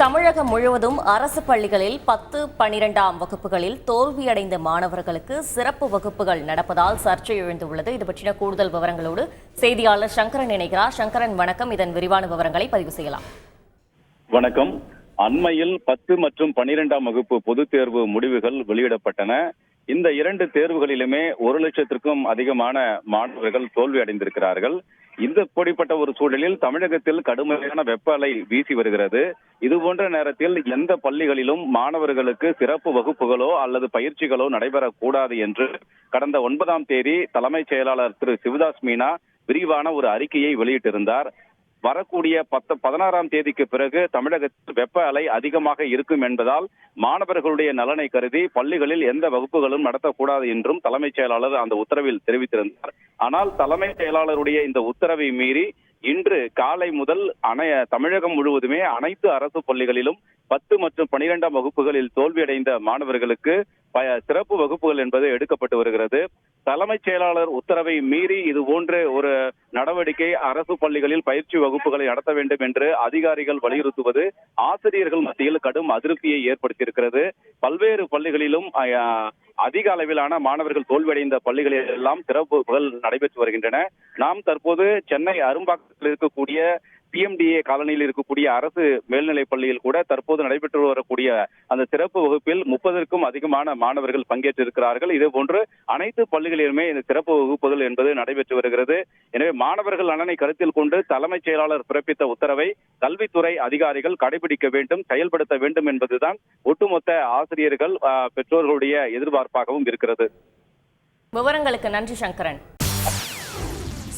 தமிழகம் முழுவதும் அரசு பள்ளிகளில் பத்து பனிரெண்டாம் வகுப்புகளில் தோல்வியடைந்த மாணவர்களுக்கு சிறப்பு வகுப்புகள் நடப்பதால் சர்ச்சை எழுந்துள்ளது. இது பற்றின கூடுதல் விவரங்களோடு செய்தியாளர் சங்கரன் இணைகிறார். சங்கரன் வணக்கம். இதன் விரிவான விவரங்களை பதிவு செய்யலாம். வணக்கம். அண்மையில் பத்து மற்றும் பனிரெண்டாம் வகுப்பு பொதுத் தேர்வு முடிவுகள் வெளியிடப்பட்டன. இந்த இரண்டு தேர்வுகளிலுமே ஒரு லட்சத்திற்கும் அதிகமான மாணவர்கள் தோல்வி அடைந்திருக்கிறார்கள் இந்த இப்படிப்பட்ட ஒரு சூழலில் தமிழகத்தில் கடுமையான வெப்ப அலை வீசி வருகிறது. இது போன்ற நேரத்தில் எந்த பள்ளிகளிலும் மாணவர்களுக்கு சிறப்பு வகுப்புகளோ அல்லது பயிற்சிகளோ நடைபெறக்கூடாது என்று கடந்த ஒன்பதாம் தேதி தலைமைச் செயலாளர் திரு சிவதாஸ் மீனா விரிவான ஒரு அறிக்கையை வெளியிட்டிருந்தார். வரக்கூடிய பத்து பதினாறாம் தேதிக்கு பிறகு தமிழகத்தில் வெப்ப அலை அதிகமாக இருக்கும் என்பதால் மாணவர்களுடைய நலனை கருதி பள்ளிகளில் எந்த வகுப்புகளும் நடத்தக்கூடாது என்றும் தலைமைச் செயலாளர் அந்த உத்தரவில் தெரிவித்திருந்தார். ஆனால் தலைமைச் செயலாளருடைய இந்த உத்தரவை மீறி இன்று காலை முதல் அனைய தமிழகம் முழுவதுமே அனைத்து அரசு பள்ளிகளிலும் பத்து மற்றும் பனிரெண்டாம் வகுப்புகளில் தோல்வியடைந்த மாணவர்களுக்கு சிறப்பு வகுப்புகள் என்பது எடுக்கப்பட்டு வருகிறது. தலைமைச் செயலாளர் உத்தரவை மீறி இது போன்ற ஒரு நடவடிக்கை அரசு பள்ளிகளில் பயிற்சி வகுப்புகளை நடத்த வேண்டும் என்று அதிகாரிகள் வலியுறுத்துவது ஆசிரியர்கள் மத்தியில் கடும் அதிருப்தியை ஏற்படுத்தியிருக்கிறது. பல்வேறு பள்ளிகளிலும் அஹ், அதிக அளவிலான மாணவர்கள் தோல்வியடைந்த பள்ளிகளில் எல்லாம் சிறப்புகள் நடைபெற்று வருகின்றன. நாம் தற்போது சென்னை அரும்பாக்கத்தில் இருக்கக்கூடிய பிஎம்டிஏ காலனியில் இருக்கக்கூடிய அரசு மேல்நிலைப் பள்ளியில் கூட தற்போது நடைபெற்று வரக்கூடிய அந்த சிறப்பு வகுப்பில் முப்பதற்கும் அதிகமான மாணவர்கள் பங்கேற்றிருக்கிறார்கள். இதே போன்று அனைத்து பள்ளிகளிலுமே இந்த சிறப்பு வகுப்புகள் என்பது நடைபெற்று வருகிறது. எனவே மாணவர்கள் நலனை கருத்தில் கொண்டு தலைமைச் செயலாளர் பிறப்பித்த உத்தரவை கல்வித்துறை அதிகாரிகள் கடைபிடிக்க வேண்டும் செயல்படுத்த வேண்டும் என்பதுதான் ஒட்டுமொத்த ஆசிரியர்கள் பெற்றோர்களுடைய எதிர்பார்ப்பாகவும் இருக்கிறது. விவரங்களுக்கு நன்றி சங்கரன்.